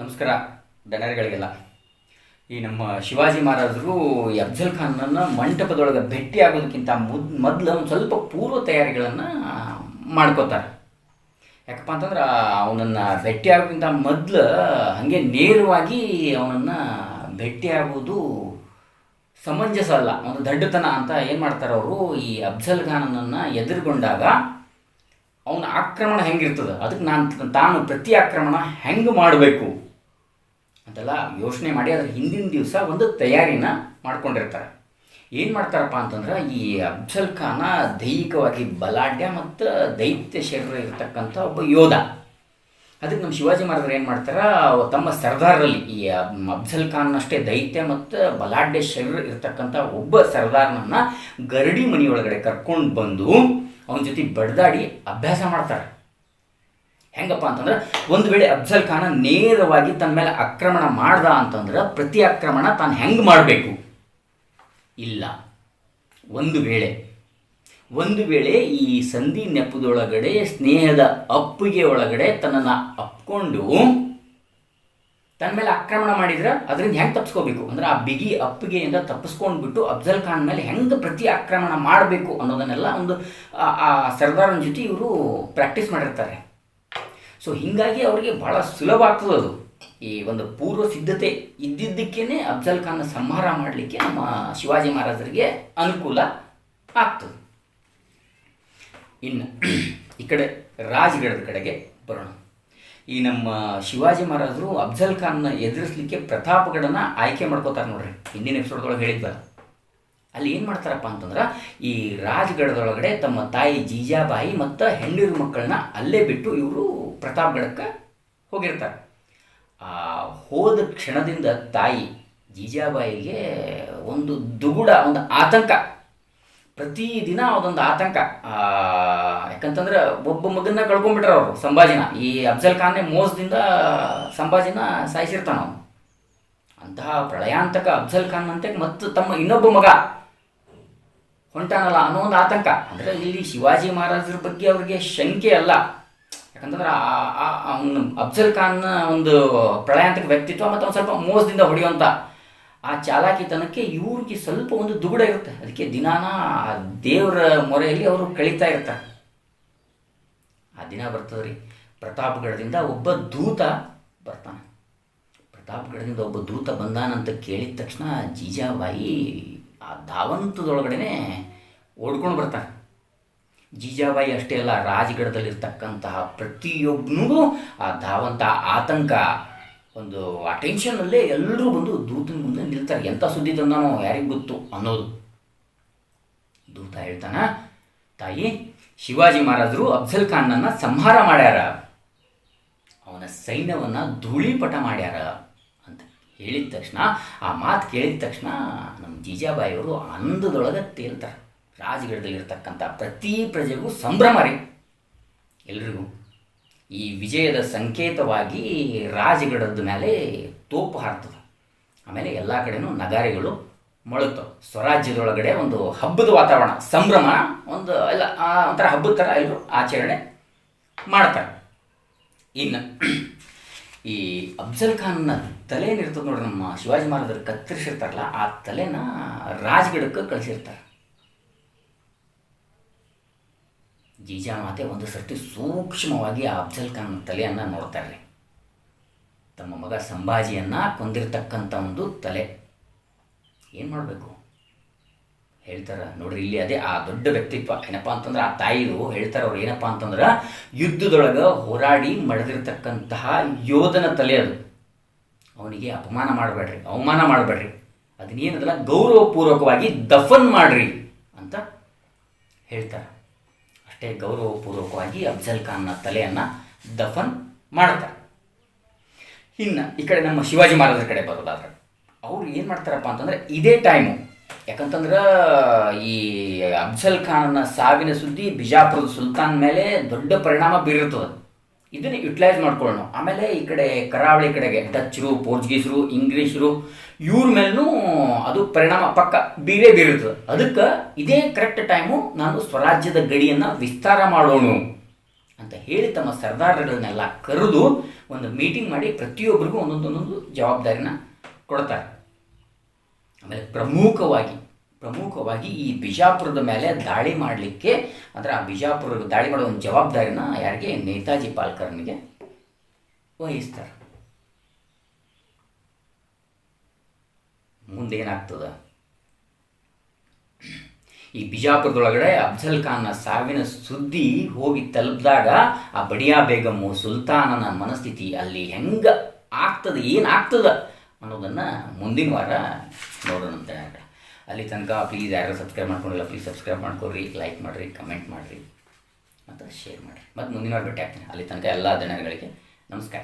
ನಮಸ್ಕಾರ ಡನರ್ಗಳಿಗೆಲ್ಲ ಈ ನಮ್ಮ ಶಿವಾಜಿ ಮಹಾರಾಜರು ಅಫ್ಜಲ್ ಖಾನನ್ನು ಮಂಟಪದೊಳಗೆ ಭೇಟಿ ಆಗೋದಕ್ಕಿಂತ ಮುದ್, ಮೊದಲು ಒಂದು ಸ್ವಲ್ಪ ಪೂರ್ವ ತಯಾರಿಗಳನ್ನು ಮಾಡ್ಕೋತಾರೆ. ಯಾಕಪ್ಪ ಅಂತಂದ್ರೆ, ಅವನನ್ನು ಭೇಟಿ ಆಗೋಕ್ಕಿಂತ ಮೊದಲು ಹಾಗೆ ನೇರವಾಗಿ ಅವನನ್ನು ಆಗೋದು ಸಮಂಜಸ ಅಲ್ಲ, ಒಂದು ದಡ್ಡತನ ಅಂತ ಏನು ಮಾಡ್ತಾರೆ ಅವರು, ಈ ಅಫ್ಜಲ್ ಖಾನನನ್ನು ಎದುರುಗೊಂಡಾಗ ಅವನ ಆಕ್ರಮಣ ಹೆಂಗಿರ್ತದೆ? ಅದಕ್ಕೆ ನಾನು ತಾನು ಪ್ರತಿ ಆಕ್ರಮಣ ಹೆಂಗೆ ಮಾಡಬೇಕು? ಅಂತೆಲ್ಲ ಯೋಚನೆ ಮಾಡಿ ಅದ್ರ ಹಿಂದಿನ ದಿವಸ ಒಂದು ತಯಾರಿನ ಮಾಡ್ಕೊಂಡಿರ್ತಾರೆ. ಏನು ಮಾಡ್ತಾರಪ್ಪ ಅಂತಂದ್ರೆ ಈ ಅಫ್ಜಲ್ ಖಾನ ದೈಹಿಕವಾಗಿ ಬಲಾಢ್ಯ ಮತ್ತು ದೈತ್ಯ ಶರೀರ ಇರತಕ್ಕಂಥ ಒಬ್ಬ ಯೋಧ. ಅದಕ್ಕೆ ನಮ್ಮ ಶಿವಾಜಿ ಮಹಾರಾಜರು ಏನು ಮಾಡ್ತಾರೆ? ತಮ್ಮ ಸರ್ದಾರರಲ್ಲಿ ಈ ಅಫ್ಜಲ್ ಖಾನ್ನಷ್ಟೇ ದೈತ್ಯ ಮತ್ತು ಬಲಾಢ್ಯ ಶರೀರ ಇರತಕ್ಕಂಥ ಒಬ್ಬ ಸರ್ದಾರನನ್ನು ಗರಡಿ ಮನೆಯೊಳಗಡೆ ಕರ್ಕೊಂಡು ಬಂದು ಅವನ ಜೊತೆ ಬಡ್ದಾಡಿ ಅಭ್ಯಾಸ ಮಾಡ್ತಾರೆ. ಹೆಂಗಪ್ಪ ಅಂತಂದ್ರೆ, ಒಂದು ವೇಳೆ ಅಫ್ಜಲ್ ಖಾನ ನೇರವಾಗಿ ತನ್ನ ಮೇಲೆ ಆಕ್ರಮಣ ಮಾಡ್ದ ಅಂತಂದ್ರೆ, ಪ್ರತಿ ಆಕ್ರಮಣ ತಾನು ಹೆಂಗೆ ಮಾಡಬೇಕು? ಇಲ್ಲ. ಒಂದು ವೇಳೆ. ಒಂದು ವೇಳೆ ಈ ಸಂಧಿ ನೆಪದೊಳಗಡೆ, ಸ್ನೇಹದ ಅಪ್ಪಿಗೆ ಒಳಗಡೆ ತನ್ನನ್ನು ಅಪ್ಕೊಂಡು ತನ್ನ ಮೇಲೆ ಆಕ್ರಮಣ ಮಾಡಿದ್ರೆ ಅದರಿಂದ ಹೆಂಗೆ ತಪ್ಪಿಸ್ಕೋಬೇಕು ಅಂದ್ರೆ ಆ ಬಿಗಿ ಅಪ್ಪಿಗೆಯಿಂದ ತಪ್ಪಿಸ್ಕೊಂಡ್ಬಿಟ್ಟು ಅಫ್ಜಲ್ ಖಾನ್ ಮೇಲೆ ಹೆಂಗೆ ಪ್ರತಿ ಆಕ್ರಮಣ ಮಾಡಬೇಕು ಅನ್ನೋದನ್ನೆಲ್ಲ ಒಂದು, ಆ- ಸರ್ದಾರನ ಜೊತೆ ಇವರು ಪ್ರಾಕ್ಟೀಸ್ ಮಾಡಿರ್ತಾರೆ. ಸೊ ಹೀಗಾಗಿ ಅವರಿಗೆ ಭಾಳ ಸುಲಭ ಆಗ್ತದೆ ಅದು. ಈ ಒಂದು ಪೂರ್ವ ಸಿದ್ಧತೆ ಇದ್ದಿದ್ದಕ್ಕೇನೆ ಅಫ್ಜಲ್ ಖಾನ್ನ ಸಂಹಾರ ಮಾಡಲಿಕ್ಕೆ ನಮ್ಮ ಶಿವಾಜಿ ಮಹಾರಾಜರಿಗೆ ಅನುಕೂಲ ಆಗ್ತದೆ. ಇನ್ನು ಈ ಕಡೆ ರಾಜ್ಗಢದ ಕಡೆಗೆ ಬರೋಣ. ಈ ನಮ್ಮ ಶಿವಾಜಿ ಮಹಾರಾಜರು ಅಫ್ಜಲ್ ಖಾನ್ನ ಎದುರಿಸಲಿಕ್ಕೆ ಪ್ರತಾಪ್ಗಢನ ಆಯ್ಕೆ ಮಾಡ್ಕೋತಾರೆ ನೋಡ್ರಿ. ಹಿಂದಿನ ಎಪಿಸೋಡ್ದೊಳಗೆ ಹೇಳಿದ್ವಲ್ಲ. ಅಲ್ಲಿ ಏನು ಮಾಡ್ತಾರಪ್ಪ ಅಂತಂದ್ರೆ, ಈ ರಾಜ್ಗಢದೊಳಗಡೆ ತಮ್ಮ ತಾಯಿ ಜೀಜಾಬಾಯಿ ಮತ್ತು ಹೆಣ್ಣಿರು ಮಕ್ಕಳನ್ನ ಅಲ್ಲೇ ಬಿಟ್ಟು ಇವರು ಪ್ರತಾಪ್ಗಢಕ್ಕೆ ಹೋಗಿರ್ತಾರೆ. ಆ, ಹೋದ ಕ್ಷಣದಿಂದ ತಾಯಿ ಜೀಜಾಬಾಯಿಗೆ ಒಂದು ದುಗುಡ, ಒಂದು ಆತಂಕ. ಪ್ರತಿದಿನ ಅದೊಂದು ಆತಂಕ. ಯಾಕಂತಂದ್ರೆ ಒಬ್ಬ ಮಗನ್ನ ಕಳ್ಕೊಂಡ್ಬಿಟ್ರ ಅವರು ಸಂಭಾಜಿನ. ಈ ಅಫ್ಜಲ್ ಖಾನ್ನೇ ಮೋಸದಿಂದ ಸಂಭಾಜಿನ ಸಾಯಿಸಿರ್ತಾನ ಅವನು. ಅಂತಹ ಪ್ರಳಯಾಂತಕ ಅಫ್ಜಲ್ ಖಾನ್ ಅಂತ ಮತ್ತು ತಮ್ಮ ಇನ್ನೊಬ್ಬ ಮಗ. ಹೊಂಟಾನಲ್ಲ ಅನ್ನೋ ಒಂದು ಆತಂಕ. ಅಂದರೆ ಇಲ್ಲಿ ಶಿವಾಜಿ ಮಹಾರಾಜರ ಬಗ್ಗೆ ಅವರಿಗೆ ಶಂಕೆ ಅಲ್ಲ. ಯಾಕಂತಂದ್ರೆ ಅವನು ಅಫ್ಜಲ್ ಖಾನ್ ಒಂದು ಪ್ರಳಯಾಂತಕ ವ್ಯಕ್ತಿತ್ವ ಮತ್ತು ಒಂದು ಸ್ವಲ್ಪ ಮೋಸದಿಂದ ಹೊಡೆಯುವಂಥ ಆ ಚಾಲಾಕಿತನಕ್ಕೆ ಇವ್ರಿಗೆ ಸ್ವಲ್ಪ ಒಂದು ದುಗುಡ ಇರುತ್ತೆ. ಅದಕ್ಕೆ ದಿನಾನ ದೇವರ ಮೊರೆಯಲ್ಲಿ ಅವರು ಕಳೀತಾ ಇರ್ತಾರೆ. ಆ ದಿನ ಬರ್ತದ್ರಿ ಪ್ರತಾಪ್ಗಢದಿಂದ ಒಬ್ಬ ದೂತ ಬರ್ತಾನೆ. ಪ್ರತಾಪ್ಗಢದಿಂದ ಒಬ್ಬ ದೂತ ಬಂದಾನಂತ ಕೇಳಿದ ತಕ್ಷಣ ಜೀಜಾಬಾಯಿ ಆ ಧಾವಂತದೊಳಗಡೆ ಓಡ್ಕೊಂಡು ಬರ್ತಾನೆ. ಜೀಜಾಬಾಯಿ ಅಷ್ಟೇ ಅಲ್ಲ, ರಾಜಗಢದಲ್ಲಿರ್ತಕ್ಕಂತಹ ಪ್ರತಿಯೊಬ್ಬನಿಗೂ ಆ ಧಾವಂತ ಆತಂಕ, ಒಂದು ಆ ಟೆನ್ಷನಲ್ಲೇ ಎಲ್ಲರೂ ಬಂದು ದೂತನ ಮುಂದೆ ನಿಲ್ತಾರೆ. ಎಂಥ ಸುದ್ದಿ ತಂದಾನೋ ಯಾರಿಗೆ ಗೊತ್ತು ಅನ್ನೋದು. ದೂತ ಹೇಳ್ತಾನ, ತಾಯಿ, ಶಿವಾಜಿ ಮಹಾರಾಜರು ಅಫ್ಜಲ್ ಖಾನ್ನನ್ನು ಸಂಹಾರ ಮಾಡ್ಯಾರ. ಅವನ ಸೈನ್ಯವನ್ನು ಧೂಳಿಪಟ ಮಾಡ್ಯಾರ. ಅಂತ ಹೇಳಿದ ತಕ್ಷಣ, ಆ ಮಾತು ಕೇಳಿದ ತಕ್ಷಣ ನಮ್ಮ ಜೀಜಾಬಾಯಿಯವರು ಆನಂದದೊಳಗೆ ತೇಲ್ತಾರೆ. ರಾಜಗಢದಲ್ಲಿರ್ತಕ್ಕಂಥ ಪ್ರತಿ ಪ್ರಜೆಗೂ ಸಂಭ್ರಮ ರೀ. ಎಲ್ರಿಗೂ. ಈ ವಿಜಯದ ಸಂಕೇತವಾಗಿ ರಾಜಗಿಡದ ಮೇಲೆ ತೋಪು ಹಾರ್ತದೆ. ಆಮೇಲೆ ಎಲ್ಲ ಕಡೆನೂ ನಗಾರಿಗಳು ಮೊಳುತ್ತವೆ ಸ್ವರಾಜ್ಯದೊಳಗಡೆ ಒಂದು ಹಬ್ಬದ ವಾತಾವರಣ, ಸಂಭ್ರಮ, ಒಂದು ಎಲ್ಲ ಒಂಥರ ಹಬ್ಬದ ಥರ ಎಲ್ಲರೂ ಆಚರಣೆ ಮಾಡ್ತಾರೆ. ಇನ್ನು ಈ ಅಫ್ಜಲ್ ಖಾನ್ನ ತಲೆ ಏನಿರ್ತದೆ ನೋಡ್ರಿ ನಮ್ಮ ಶಿವಾಜಿ ಮಹಾರಾಜರು ಕತ್ತರಿಸಿರ್ತಾರಲ್ಲ, ಆ ತಲೆನ ರಾಜಗಿಡಕ್ಕೆ ಕಳಿಸಿರ್ತಾರೆ. ಜೀಜಾಮಾತೆ ಒಂದು ಸರ್ತಿ ಸೂಕ್ಷ್ಮವಾಗಿ ಆ ಅಫ್ಜಲ್ ಖಾನ್ ತಲೆಯನ್ನು ನೋಡ್ತಾರೆ. ತಮ್ಮ ಮಗ ಸಂಭಾಜಿಯನ್ನು ಕೊಂದಿರತಕ್ಕಂಥ ಒಂದು ತಲೆ. ಏನು ಮಾಡಬೇಕು? ಹೇಳ್ತಾರೆ ನೋಡ್ರಿ, ಇಲ್ಲಿ ಅದೇ ಆ ದೊಡ್ಡ ವ್ಯಕ್ತಿತ್ವ. ಏನಪ್ಪ ಅಂತಂದ್ರೆ ಆ ತಾಯಿಯು ಹೇಳ್ತಾರೆ ಅವ್ರು ಏನಪ್ಪ ಅಂತಂದ್ರೆ, ಯುದ್ಧದೊಳಗೆ ಹೋರಾಡಿ ಮಡದಿರ್ತಕ್ಕಂತಹ ಯೋಧನ ತಲೆ ಅದು. ಅವನಿಗೆ ಅಪಮಾನ ಮಾಡಬೇಡ್ರಿ, ಅವಮಾನ ಮಾಡಬೇಡ್ರಿ. ಅದನ್ನೇನದಲ್ಲ, ಗೌರವಪೂರ್ವಕವಾಗಿ ದಫನ್ ಮಾಡ್ರಿ ಅಂತ ಹೇಳ್ತಾರೆ. ಅಷ್ಟೇ ಗೌರವಪೂರ್ವಕವಾಗಿ ಅಫ್ಜಲ್ ಖಾನ್ನ ತಲೆಯನ್ನು ದಫನ್ ಮಾಡ್ತಾರೆ ಇನ್ನು ಈ ಕಡೆ ನಮ್ಮ ಶಿವಾಜಿ ಮಹಾರಾಜರ ಕಡೆ ಬರೋದಾದ್ರೆ, ಅವ್ರು ಏನು ಮಾಡ್ತಾರಪ್ಪ ಅಂತಂದ್ರೆ ಇದೇ ಟೈಮು ಯಾಕಂತಂದ್ರೆ ಈ ಅಫ್ಜಲ್ ಖಾನ್ನ ಸಾವಿನ ಸುದ್ದಿ ಬಿಜಾಪುರದ ಸುಲ್ತಾನ್ ಮೇಲೆ ದೊಡ್ಡ ಪರಿಣಾಮ ಬೀರಿರ್ತದೆ. ಇದನ್ನು ಯುಟಿಲೈಸ್ ಮಾಡ್ಕೊಳ್ಳೋಣ. ಆಮೇಲೆ ಈ ಕಡೆ ಕರಾವಳಿ ಕಡೆಗೆ ಡಚ್ರು ಪೋರ್ಚುಗೀಸರು, ಇಂಗ್ಲೀಷರು, ಇವ್ರ ಮೇಲೂ ಅದು ಪರಿಣಾಮ ಪಕ್ಕ ಬೀರೇ ಬೀರುತ್ತದೆ. ಅದಕ್ಕೆ ಇದೇ ಕರೆಕ್ಟ್ ಟೈಮು ನಾನು ಸ್ವರಾಜ್ಯದ ಗಡಿಯನ್ನು ವಿಸ್ತಾರ ಮಾಡೋಣ ಅಂತ ಹೇಳಿ ತಮ್ಮ ಸರ್ದಾರ್ಗಳನ್ನೆಲ್ಲ ಕರೆದು ಒಂದು ಮೀಟಿಂಗ್ ಮಾಡಿ ಪ್ರತಿಯೊಬ್ಬರಿಗೂ ಒಂದೊಂದು ಒಂದೊಂದು ಜವಾಬ್ದಾರಿನ ಕೊಡ್ತಾರೆ. ಆಮೇಲೆ ಪ್ರಮುಖವಾಗಿ ಪ್ರಮುಖವಾಗಿ ಈ ಬಿಜಾಪುರದ ಮೇಲೆ ದಾಳಿ ಮಾಡಲಿಕ್ಕೆ ಅಂದರೆ ಆ ಬಿಜಾಪುರ ದಾಳಿ ಮಾಡೋ ಒಂದು ಜವಾಬ್ದಾರಿನ ಯಾರಿಗೆ? ನೇತಾಜಿ ಪಾಲ್ಕರ್ನಿಗೆ ವಹಿಸ್ತಾರೆ. ಮುಂದೇನಾಗ್ತದ? ಈ ಬಿಜಾಪುರದೊಳಗಡೆ ಅಫ್ಜಲ್ ಖಾನ್ನ ಸಾವಿನ ಸುದ್ದಿ ಹೋಗಿ ತಲುಪಿದಾಗ ಆ ಬಡಿಯಾ ಬೇಗಮ್ಮು ಸುಲ್ತಾನನ ಮನಸ್ಥಿತಿ ಅಲ್ಲಿ ಹೆಂಗೆ ಆಗ್ತದೆ, ಏನಾಗ್ತದ ಅನ್ನೋದನ್ನು ಮುಂದಿನ ವಾರ ನೋಡೋಣಂತೆ ಅಲ್ಲಿ ತನಕ ಪ್ಲೀಸ್ ಯಾರು ಸಬ್ಸ್ಕ್ರೈಬ್ ಮಾಡ್ಕೊಂಡಿಲ್ಲ ಪ್ಲೀಸ್ ಸಬ್ಸ್ಕ್ರೈಬ್ ಮಾಡ್ಕೊಳ್ರಿ ಲೈಕ್ ಮಾಡಿರಿ ಕಮೆಂಟ್ ಮಾಡಿರಿ ಮತ್ತು ಶೇರ್ ಮಾಡಿರಿ. ಮತ್ತು ಮುಂದಿನ ಭೇಟಿ ಆಗ್ತೀನಿ. ಅಲ್ಲಿ ತನಕ ಎಲ್ಲ ಜನಗಳಿಗೆ ನಮಸ್ಕಾರ.